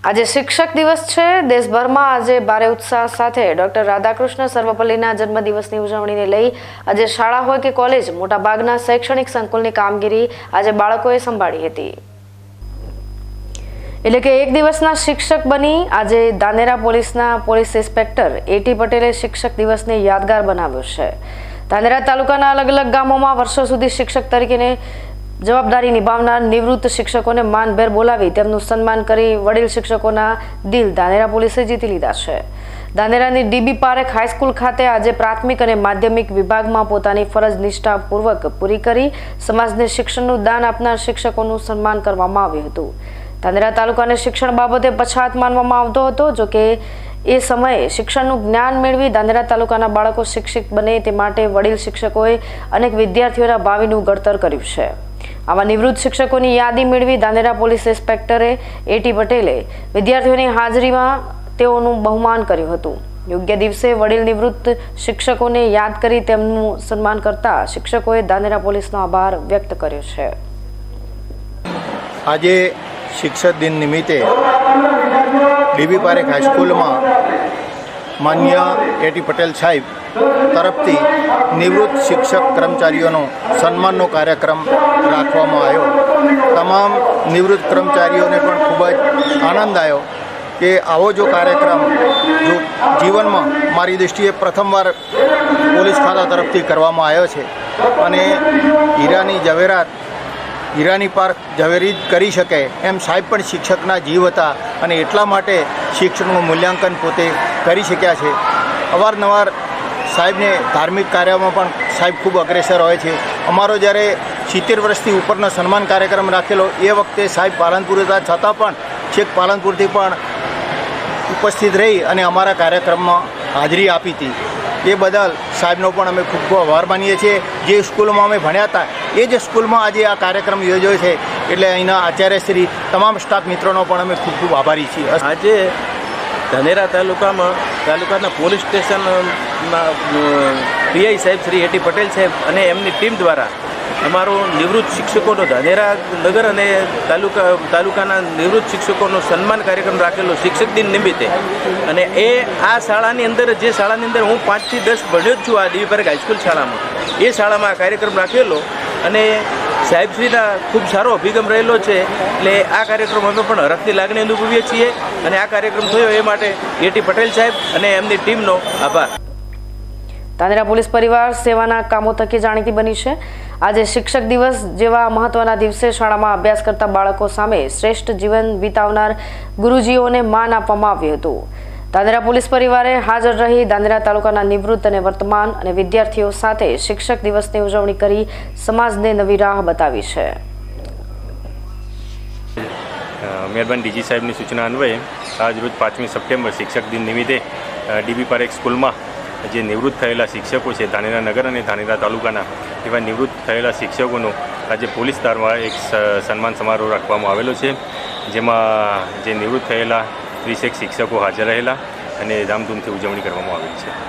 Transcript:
આજે શિક્ષક દિવસ છે. દેશભરમાં આજે ભારે ઉત્સાહ સાથે ડોક્ટર રાધાકૃષ્ણ સર્વપલ્લીના જન્મદિવસની ઉજવણીને લઈ આજે શાળા હોય કે કોલેજ, મોટાભાગના શૈક્ષણિક સંકુલની કામગીરી આજે બાળકોએ સંભાળી હતી. એટલે કે એક દિવસના શિક્ષક બની આજે દાનેરા પોલીસના પોલીસ ઇન્સ્પેક્ટર એટી પટેલે શિક્ષક દિવસને યાદગાર બનાવ્યો છે. દાનેરા તાલુકાના અલગ અલગ ગામોમાં વર્ષો સુધી શિક્ષક તરીકેને જવાબદારી નિભાવનાર નિવૃત્ત શિક્ષકોને માનભેર બોલાવી તેમનું સન્માન કરી વડીલ શિક્ષકોના દિલ ધાનેરા પોલીસે જીતી લીધા છે. ધાનેરાની ડીબી પારેખ હાઈસ્કૂલ ખાતે આજે પ્રાથમિક અને માધ્યમિક વિભાગમાં પોતાની ફરજ નિષ્ઠાપૂર્વક પૂરી કરી સમાજને શિક્ષણનું દાન આપનાર શિક્ષકોનું સન્માન કરવામાં આવ્યું હતું. ધાનેરા તાલુકાને શિક્ષણ બાબતે પછાત માનવામાં આવતો હતો, જો કે એ સમયે શિક્ષણનું જ્ઞાન મેળવી ધાનેરા તાલુકાના બાળકો શિક્ષિત બને તે માટે વડીલ શિક્ષકોએ અનેક વિદ્યાર્થીઓના ભાવિનું ઘડતર કર્યું છે. આવા નિવૃત્ત શિક્ષકોની યાદી મેળવી ધાનેરા પોલીસ ઇન્સ્પેક્ટરે એટી પટેલે વિદ્યાર્થીઓની હાજરીમાં તેઓનું બહુમાન કર્યું હતું. યોગ્ય દિવસે વડીલ નિવૃત્ત શિક્ષકોને યાદ કરી તેમનું સન્માન કરતા શિક્ષકોએ ધાનેરા પોલીસનો આભાર વ્યક્ત કર્યો છે. આજે શિક્ષક દિન નિમિત્તે ડીબી પારેખ હાઈસ્કૂલમાં માન્ય એટી પટેલ સાહેબ તરફથી નિવૃત્ત શિક્ષક કર્મચારીઓનો સન્માનનો કાર્યક્રમ રાખવામાં આવ્યો. તમામ નિવૃત્ત કર્મચારીઓને પણ ખૂબ જ આનંદ આવ્યો કે આવો જો કાર્યક્રમ જો જીવનમાં મારી દૃષ્ટિએ પ્રથમવાર પોલીસ ખાતા તરફથી કરવામાં આવ્યો છે. અને હીરાની જવેરાત હીરાની પાર્ક ઝવેરી કરી શકે એમ સાહેબ પણ શિક્ષકના જીવ હતા અને એટલા માટે શિક્ષકનું મૂલ્યાંકન પોતે કરી શક્યા છે. અવારનવાર સાહેબને ધાર્મિક કાર્યમાં પણ સાહેબ ખૂબ અગ્રેસર હોય છે. અમારો જ્યારે સિત્તેર વર્ષથી ઉપરનો સન્માન કાર્યક્રમ રાખેલો એ વખતે સાહેબ પાલનપુર હતા. છતાં પણ છેક પાલનપુરથી પણ ઉપસ્થિત રહી અને અમારા કાર્યક્રમમાં હાજરી આપી હતી. એ બદલ સાહેબનો પણ અમે ખૂબ ખૂબ આભાર માનીએ છીએ. જે સ્કૂલમાં અમે ભણ્યા હતા, એ જ સ્કૂલમાં આજે આ કાર્યક્રમ યોજ્યો છે. એટલે અહીંના આચાર્યશ્રી તમામ સ્ટાફ મિત્રોનો પણ અમે ખૂબ ખૂબ આભારી છીએ. આજે ધાનેરા તાલુકામાં, તાલુકાના પોલીસ સ્ટેશનના પીઆઈ સાહેબ શ્રી એટી પટેલ સાહેબ અને એમની ટીમ દ્વારા અમારો નિવૃત્ત શિક્ષકોનો ધાનેરા નગર અને તાલુકા તાલુકાના નિવૃત્ત શિક્ષકોનો સન્માન કાર્યક્રમ રાખેલો શિક્ષક દિન નિમિત્તે. અને એ આ શાળાની અંદર જે શાળાની અંદર હું પાંચથી દસ ભણ્યો જ છું આ દેવી પાર્ક હાઈસ્કૂલ શાળામાં. એ શાળામાં આ કાર્યક્રમ રાખેલો અને સાહેબશ્રીના ખૂબ સારો અભિગમ રહેલો છે. એટલે આ કાર્યક્રમ અમે પણ હરખની લાગણી અનુભવીએ છીએ અને આ કાર્યક્રમ થયો એ માટે એટી પટેલ સાહેબ અને એમની ટીમનો આભાર. ધાનેરા પોલીસ પરિવાર સેવાના કામો થકી જાણીતી બની છે. આજે શિક્ષક દિવસ જેવા મહત્વના દિવસે શાળામાં અભ્યાસ કરતા બાળકો સામે શ્રેષ્ઠ જીવન વિતાવનાર ગુરુજીઓને માન આપવામાં આવ્યું હતું. ધાનેરા પોલીસ પરિવારે હાજર રહી ધાનેરા તાલુકાના નિવૃત્ત અને વર્તમાન અને વિદ્યાર્થીઓ સાથે શિક્ષક દિવસની ઉજવણી કરી સમાજને નવી રાહ બતાવી છે. મહેરબાન ડીજી સાહેબની સૂચના અન્વયે આજ રોજ પાંચમી સપ્ટેમ્બર શિક્ષક દિન નિમિત્તે ડીબી પારેખ સ્કૂલમાં જે નિવૃત્ત થયેલા શિક્ષકો છે, ધાનેરા નગર અને ધાનેરા તાલુકાના, એવા નિવૃત્ત થયેલા શિક્ષકોનો આજે પોલીસ દ્વારા એક સન્માન સમારોહ રાખવામાં આવેલો છે. જેમાં જે નિવૃત્ત થયેલા ત્રીસેક શિક્ષકો હાજર રહેલા અને ધામધૂમથી ઉજવણી કરવામાં આવેલી છે.